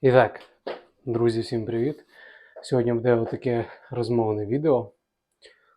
І так, друзі, всім привіт! Сьогодні буде таке розмовне відео.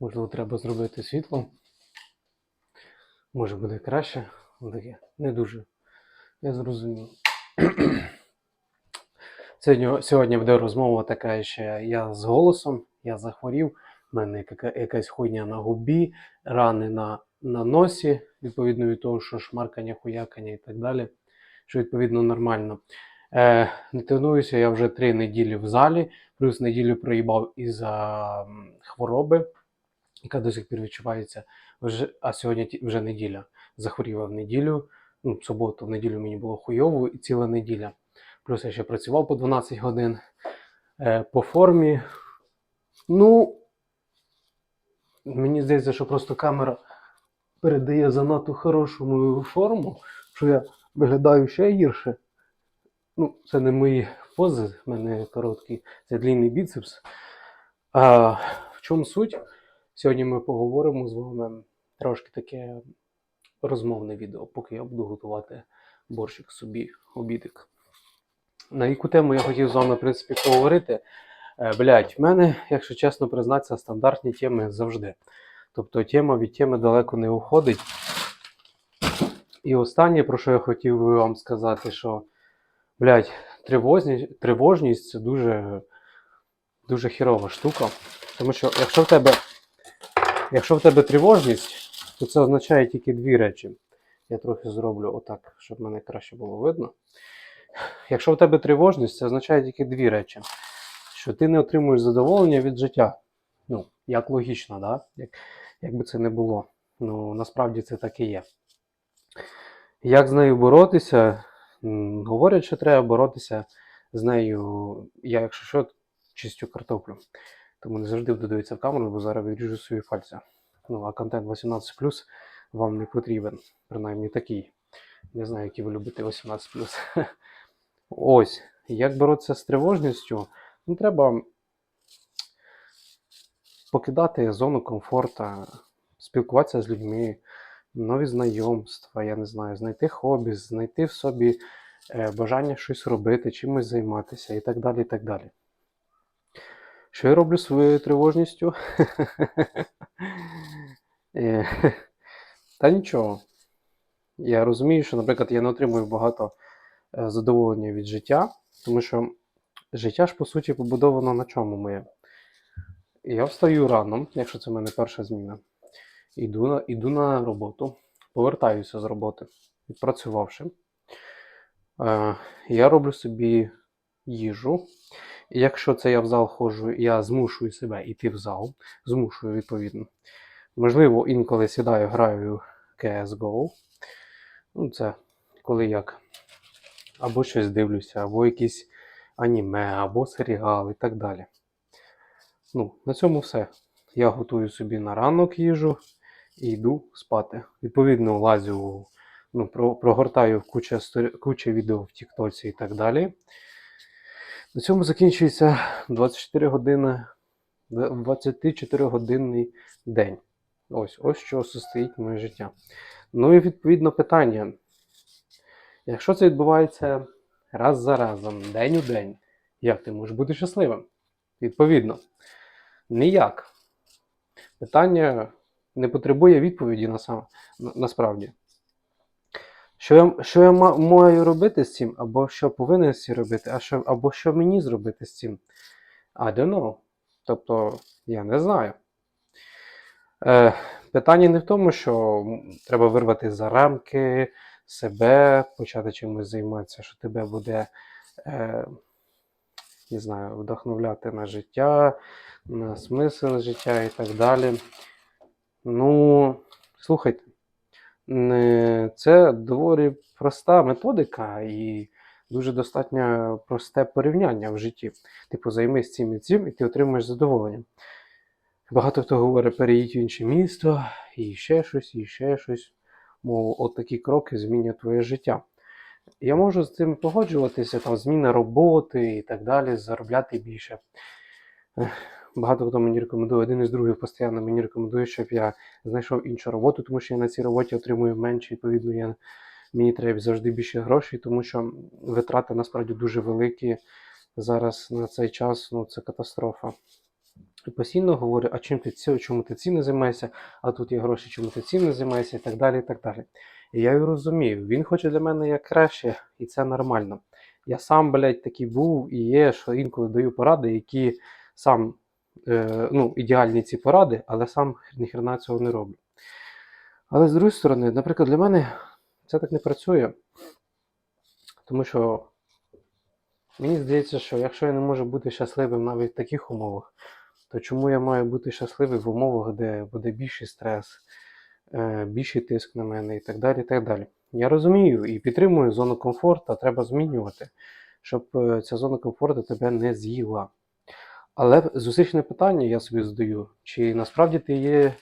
Можливо, треба зробити світло. Може буде краще. Таке не дуже. Я зрозумів. Сьогодні, сьогодні буде розмова така ще я з голосом, я захворів, в мене якась хуйня на губі, рани на, на носі, відповідно від того, що шмаркання, хуякання і так далі. Що відповідно нормально. Е, не тренуюся я вже три неділі в залі, плюс неділю проїбав із-за хвороби, яка до сих пір відчувається. Вже, а сьогодні вже неділя. Захворів в неділю. Ну, в суботу, в неділю мені було хуйово і ціла неділя. Плюс я ще працював по 12 годин е, по формі. Ну, мені здається, що просто камера передає занадто хорошу мою форму, що я виглядаю ще гірше. Ну, це не мої пози, в мене короткі, це длінний біцепс. А, в чому суть? Сьогодні ми поговоримо з вами трошки таке розмовне відео, поки я буду готувати борщик собі, обідик. На яку тему я хотів з вами, в принципі, поговорити. Е, Блять, в мене, якщо чесно признатися, стандартні теми завжди. Тобто тема від теми далеко не уходить. І останнє, про що я хотів би вам сказати, що блядь, тривожність, тривожність це дуже, дуже хірова штука. Тому що якщо в тебе, якщо в тебе тривожність, то це означає тільки дві речі. Я трохи зроблю отак, щоб мене краще було видно. Якщо в тебе тривожність, це означає тільки дві речі. Що ти не отримуєш задоволення від життя. Ну, як логічно, да? як, як би це не було. Ну, насправді це так і є. Як з нею боротися? Говорять, що треба боротися з нею. Я, якщо що, чистю картоплю. Тому не завжди додивитися в камеру, бо зараз відріжу свої пальця. Ну, а контент 18 вам не потрібен. Принаймні такий. Не знаю, які ви любите 18 Ось. Як боротися з тривожністю? Ну, треба покидати зону комфорту, спілкуватися з людьми, нові знайомства, я не знаю, знайти хобі, знайти в собі е, бажання щось робити, чимось займатися і так далі. і так далі. Що я роблю своєю тривожністю? Е, Та нічого. Я розумію, що, наприклад, я не отримую багато е, задоволення від життя, тому що життя ж, по суті, побудовано на чому моє. Я встаю рано, якщо це в мене перша зміна. Іду на, іду на роботу, повертаюся з роботи, відпрацювавши. Е, я роблю собі їжу. Якщо це я в зал ходжу, я змушую себе йти в зал, змушую відповідно. Можливо, інколи сідаю, граю CSGO. Ну, це коли як. Або щось дивлюся, або якісь аніме, або серіал і так далі. Ну, на цьому все. Я готую собі на ранок їжу і йду спати. Відповідно, лазю, ну, про, прогортаю куча, куча відео в Тіктоці і так далі. На цьому закінчується 24 години, 24-годинний день. Ось, ось що состоїть моє життя. Ну і відповідно питання. Якщо це відбувається раз за разом, день у день, як ти можеш бути щасливим? Відповідно, ніяк. Питання не потребує відповіді на сам, на, насправді. Що я, що я маю робити з цим, або що повинен з цим робити, а що, або що мені зробити з цим? I don't know. Тобто, я не знаю. Е, питання не в тому, що треба вирвати за рамки себе, почати чимось займатися, що тебе буде, е, не знаю, вдохновляти на життя, на смисл життя і так далі. Ну, слухайте, це доволі проста методика і дуже достатньо просте порівняння в житті. Типу, займись цим і цим, і ти отримаєш задоволення. Багато хто говорить, переїдь в інше місто, і ще щось, і ще щось. Мов, от такі кроки змінять твоє життя. Я можу з цим погоджуватися, там зміна роботи і так далі, заробляти більше. Багато хто мені рекомендує, один із других постійно мені рекомендує, щоб я знайшов іншу роботу, тому що я на цій роботі отримую менше, відповідно, я мені треба завжди більше грошей, тому що витрати насправді дуже великі зараз на цей час. Ну це катастрофа. І постійно говорю, а чим ти чому ти цим не займаєшся, а тут є гроші, чому ти цим не займаєшся, і так далі. І так далі. І я його розумію, він хоче для мене як краще, і це нормально. Я сам, блядь, такий був і є, що інколи даю поради, які сам е, ну, ідеальні ці поради, але сам ніхрена цього не роблю. Але з другої сторони, наприклад, для мене це так не працює. Тому що мені здається, що якщо я не можу бути щасливим навіть в таких умовах, то чому я маю бути щасливий в умовах, де буде більший стрес, е, більший тиск на мене і так далі. і так далі. Я розумію і підтримую зону комфорту, треба змінювати, щоб е, ця зона комфорту тебе не з'їла. Але зустрічне питання я собі задаю, чи насправді ти є,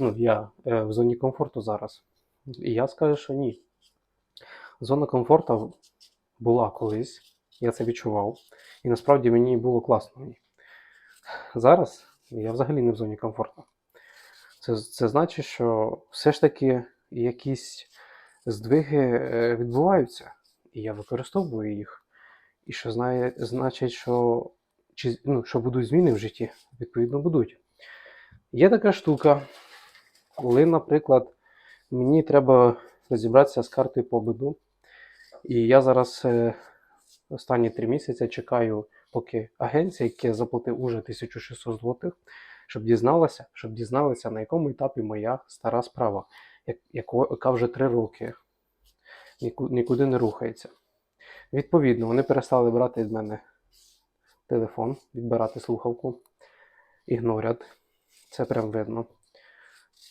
ну, я е, в зоні комфорту зараз? І я скажу, що ні. Зона комфорту була колись, я це відчував, і насправді мені було класно. Зараз я взагалі не в зоні комфорту. Це, це значить, що все ж таки якісь здвиги е, відбуваються, і я використовую їх. І що знає, значить, що, чи, ну, що будуть зміни в житті, відповідно, будуть. Є така штука, коли, наприклад, мені треба розібратися з картою побуду, і я зараз е, останні три місяці чекаю, поки агенція, яка заплатив уже 1600 злотих, щоб дізналася, щоб дізналася, на якому етапі моя стара справа, як- яка вже три роки нікуди не рухається. Відповідно, вони перестали брати від мене телефон, відбирати слухавку, ігнорять. Це прям видно.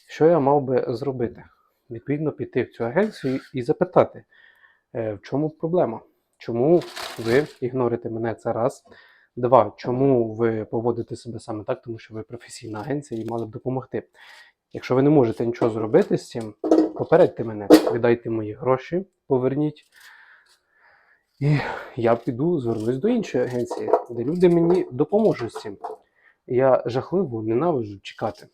Що я мав би зробити? Відповідно, піти в цю агенцію і запитати, е, в чому проблема? Чому ви ігнорите мене це раз? Два, чому ви поводите себе саме так, тому що ви професійна агенція і мали б допомогти. Якщо ви не можете нічого зробити з цим, попередьте мене, віддайте мої гроші, поверніть. І я піду звернусь до іншої агенції, де люди мені допоможуть з цим. Я жахливо ненавиджу чекати.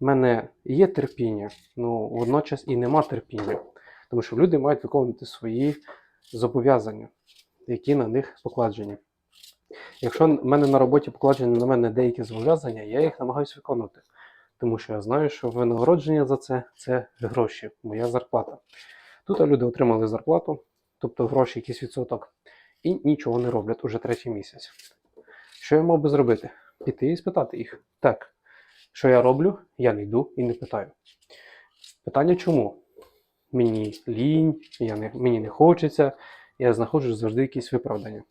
У мене є терпіння, ну водночас і нема терпіння. Тому що люди мають виконувати свої зобов'язання, які на них покладені. Якщо в мене на роботі покладені на мене деякі зобов'язання, я їх намагаюся виконувати. Тому що я знаю, що винагородження за це це гроші, моя зарплата. Тут люди отримали зарплату, тобто гроші, якийсь відсоток, і нічого не роблять уже третій місяць. Що я мав би зробити? Піти і спитати їх. Так, що я роблю, я не йду і не питаю. Питання чому? Мені лінь, я не, мені не хочеться, я знаходжу завжди якісь виправдання.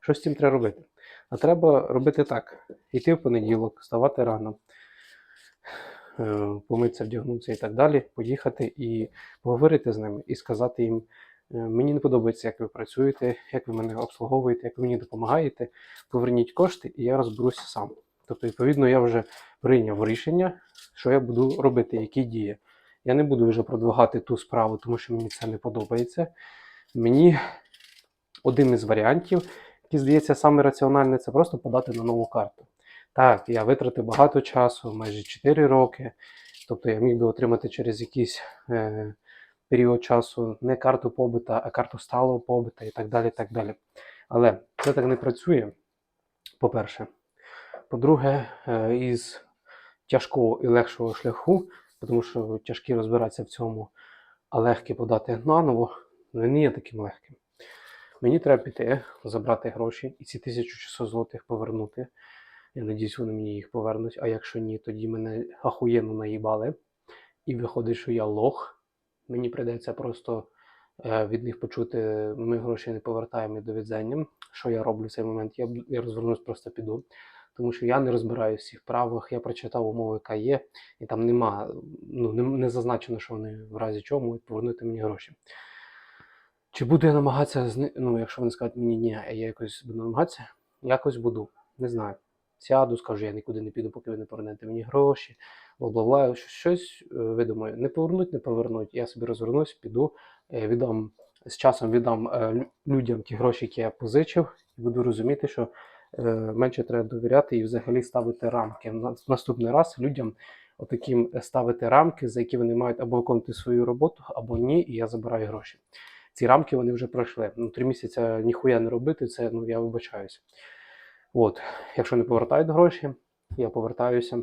Що з цим треба робити? А треба робити так: йти в понеділок, вставати рано, е, помитися, вдягнутися і так далі, поїхати і поговорити з ними і сказати їм: мені не подобається, як ви працюєте, як ви мене обслуговуєте, як ви мені допомагаєте. Поверніть кошти, і я розберуся сам. Тобто, відповідно, я вже прийняв рішення, що я буду робити, які дії. Я не буду вже продвигати ту справу, тому що мені це не подобається. Мені один із варіантів, який здається саме раціональний, це просто подати на нову карту. Так, я витратив багато часу, майже 4 роки. Тобто я міг би отримати через якийсь е, період часу не карту побита, а карту сталого побита і так далі. так далі. Але це так не працює, по-перше. По-друге, е, із тяжкого і легшого шляху, тому що тяжкі розбиратися в цьому, а легкі подати наново, ну, не є таким легким. Мені треба піти, забрати гроші і ці 1600 злотих повернути. Я надіюсь, вони мені їх повернуть. А якщо ні, тоді мене ахуєнно наїбали. І виходить, що я лох. Мені прийдеться просто е, від них почути, ми гроші не повертаємо до відзення. Що я роблю в цей момент? Я, я розвернусь, просто піду. Тому що я не розбираюся в цих правах, я прочитав умови, яка є, і там нема, ну, не, не зазначено, що вони в разі чого можуть повернути мені гроші. Чи буду я намагатися, ну, якщо вони скажуть мені ні, а я якось буду намагатися, якось буду, не знаю. Сяду, скажу, я нікуди не піду, поки ви не повернете мені гроші, бла-бла-бла, щ- щось е, видумаю. Не повернуть, не повернуть. Я собі розвернусь, піду, е, віддам, з часом віддам е, людям ті гроші, які я позичив, і буду розуміти, що менше треба довіряти і взагалі ставити рамки. Наступний раз людям отаким ставити рамки, за які вони мають або виконувати свою роботу, або ні, і я забираю гроші. Ці рамки вони вже пройшли. Ну, три місяці ніхуя не робити, це ну я вибачаюсь. От, якщо не повертають гроші, я повертаюся,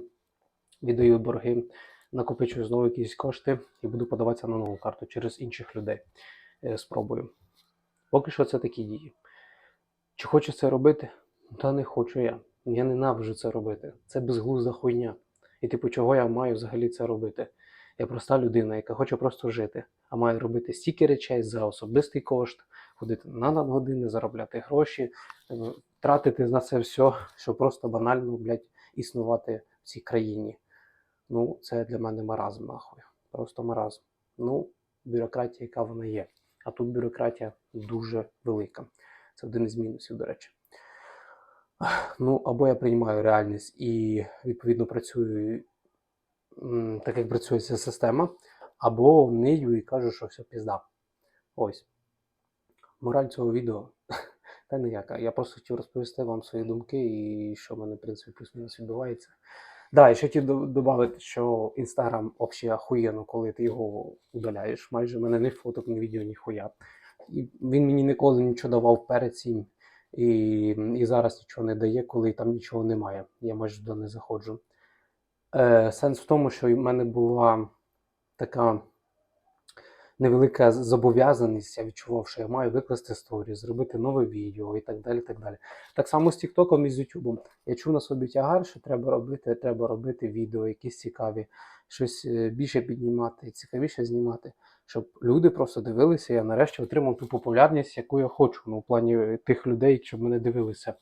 віддаю борги, накопичую знову якісь кошти і буду подаватися на нову карту через інших людей. Е, Спробую. Поки що це такі дії. Чи хочу це робити? Та не хочу я. Я ненавиджу це робити. Це безглузда хуйня. І типу, чого я маю взагалі це робити? Я проста людина, яка хоче просто жити, а має робити стільки речей за особистий кошт, ходити на надгодини, заробляти гроші, е, тратити на це все, щоб просто банально, блядь, існувати в цій країні. Ну, це для мене маразм, нахуй. Просто маразм. Ну, бюрократія, яка вона є. А тут бюрократія дуже велика. Це один із мінусів, до речі. Ну, або я приймаю реальність і відповідно працюю так, як працює ця система, або нию і кажу, що все пізда. Ось. Мораль цього відео. Та ніяка. Я просто хотів розповісти вам свої думки і що в мене, в принципі, плюс-мінус відбувається. Да, і ще хотів додати, що Інстаграм взагалі охуєнно, коли ти його удаляєш. Майже в мене ні фоток, ні відео, ні хуя. І він мені ніколи нічого давав перед цим. І, і зараз нічого не дає, коли там нічого немає. Я майже туди не заходжу. Е, сенс в тому, що в мене була така невелика зобов'язаність. Я відчував, що я маю викласти сторі, зробити нове відео і так далі. Так далі. Так само з Тіктоком і з Ютубом. Я чув на собі тягар, що треба робити, треба робити відео, якісь цікаві, щось е, більше піднімати, цікавіше знімати, щоб люди просто дивилися. Я нарешті отримав ту популярність, яку я хочу, ну, в плані тих людей, щоб мене дивилися.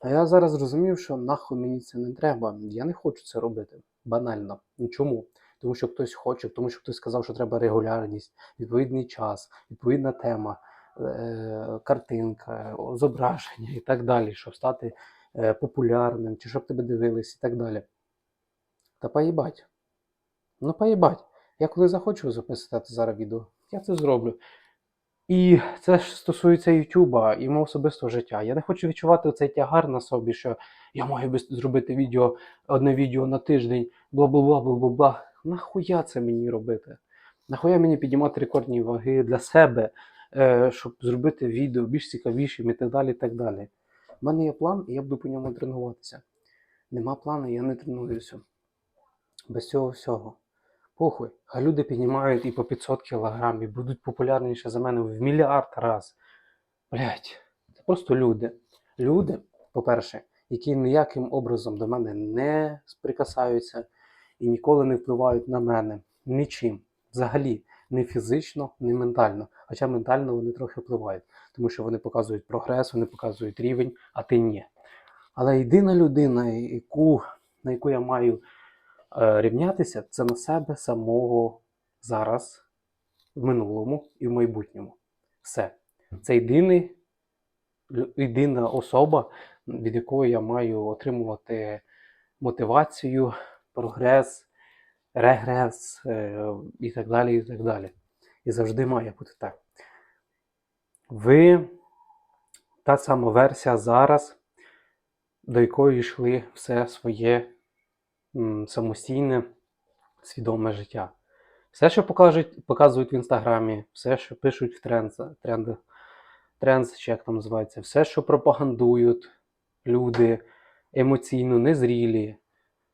А я зараз зрозумів, що нахуй мені це не треба. Я не хочу це робити. Банально. Чому? Тому що хтось хоче, тому що хтось сказав, що треба регулярність, відповідний час, відповідна тема, е- картинка, зображення і так далі, щоб стати е, популярним, чи щоб тебе дивились і так далі. Та поїбать. Ну поїбать. Я коли захочу записати зараз відео, я це зроблю. І це ж стосується Ютуба і мого особистого життя. Я не хочу відчувати цей тягар на собі, що я маю зробити відео, одне відео на тиждень, бла-бла-бла, бла-бла-бла. Нахуя це мені робити? Нахуя мені піднімати рекордні ваги для себе, е, щоб зробити відео більш цікавішим і так далі. і так далі. У мене є план, і я буду по ньому тренуватися. Нема плану, я не тренуюся. Без цього всього. Похуй, хай люди піднімають і по 500 кілограм, і будуть популярніші за мене в мільярд раз. Блять, це просто люди. Люди, по-перше, які ніяким образом до мене не сприкасаються і ніколи не впливають на мене нічим. Взагалі, не фізично, не ментально. Хоча ментально вони трохи впливають, тому що вони показують прогрес, вони показують рівень, а ти ні. Але єдина людина, яку, на яку я маю рівнятися, це на себе самого зараз, в минулому і в майбутньому. Все. Це єдиний, єдина особа, від якої я маю отримувати мотивацію, прогрес, регрес е, і так далі. І так далі. І завжди має бути так. Ви та сама версія зараз, до якої йшли все своє самостійне, свідоме життя. Все, що покажуть, показують в інстаграмі, все, що пишуть в трендах, трендс, чи як там називається, все, що пропагандують люди емоційно незрілі,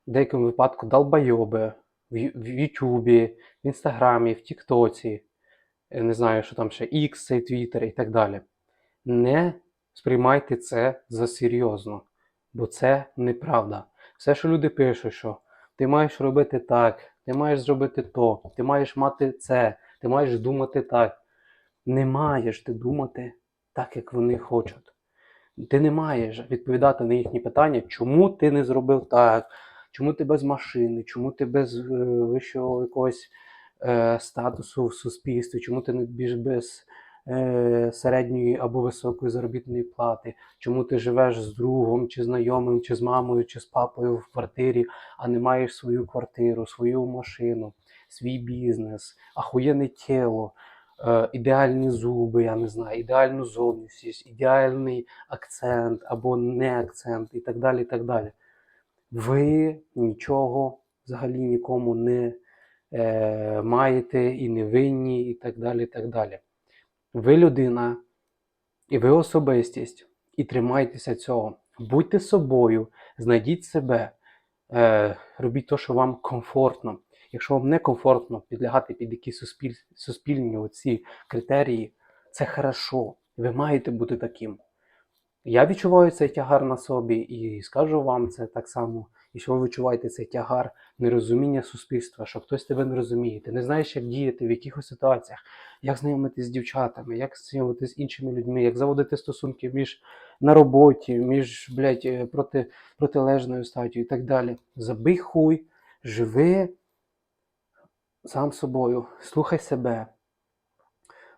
в деякому випадку долбойоби в, Ютубі, в Інстаграмі, в Тіктоці, не знаю, що там ще X, цей Твіттер і так далі. Не сприймайте це за серйозно, бо це неправда. Все, що люди пишуть, що ти маєш робити так, ти маєш зробити то, ти маєш мати це, ти маєш думати так. Не маєш ти думати так, як вони хочуть. Ти не маєш відповідати на їхні питання, чому ти не зробив так, чому ти без машини, чому ти без е, вищого якогось е, статусу в суспільстві, чому ти не більш без середньої або високої заробітної плати, чому ти живеш з другом, чи знайомим, чи з мамою, чи з папою в квартирі, а не маєш свою квартиру, свою машину, свій бізнес, ахуєнне тіло, е, ідеальні зуби, я не знаю, ідеальну зовнішність, ідеальний акцент або не акцент і так далі. і так далі. Ви нічого взагалі нікому не е, маєте і не винні, і так далі. і так далі. Ви людина, і ви особистість, і тримайтеся цього. Будьте собою, знайдіть себе, е, робіть те, що вам комфортно. Якщо вам не комфортно підлягати під якісь суспіль, суспільні оці критерії, це хорошо. Ви маєте бути таким. Я відчуваю цей тягар на собі і скажу вам це так само. Якщо ви відчуваєте цей тягар нерозуміння суспільства, що хтось тебе не розуміє, ти не знаєш, як діяти, в якихось ситуаціях, як знайомитись з дівчатами, як знайомитись з іншими людьми, як заводити стосунки між на роботі, між блядь, е, проти, протилежною статтю і так далі. Забий хуй, живи сам собою, слухай себе,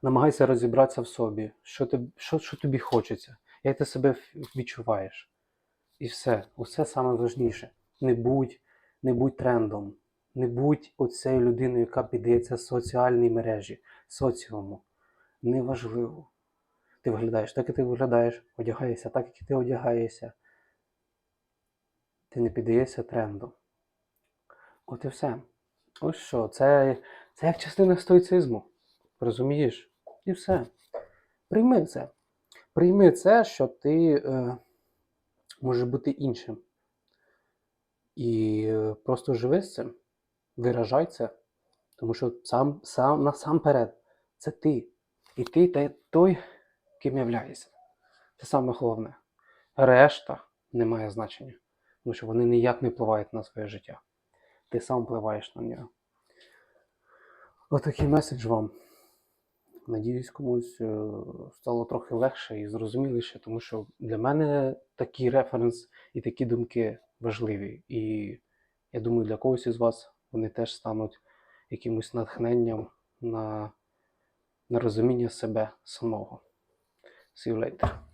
намагайся розібратися в собі, що, тобі, що, що тобі хочеться, як ти себе відчуваєш. І все, усе саме важніше. Не будь, не будь трендом, не будь оцею людиною, яка піддається соціальній мережі, соціуму. Неважливо. Ти виглядаєш так, як ти виглядаєш, одягаєшся так, як ти одягаєшся. Ти не піддаєшся тренду. От і все. Ось що, це, це як частина стоїцизму. Розумієш? І все. Прийми це. Прийми це, що ти е, можеш бути іншим. І е, просто живи з цим, виражай це. Тому що сам, сам насамперед це ти. І ти те- той, ким являєшся. Це саме головне. Решта не має значення. Тому що вони ніяк не впливають на своє життя. Ти сам впливаєш на нього. Отакий меседж вам. Надіюсь, комусь е, стало трохи легше і зрозуміліше, тому що для мене такий референс і такі думки важливі. І я думаю, для когось із вас вони теж стануть якимось натхненням на, на розуміння себе самого. See you later.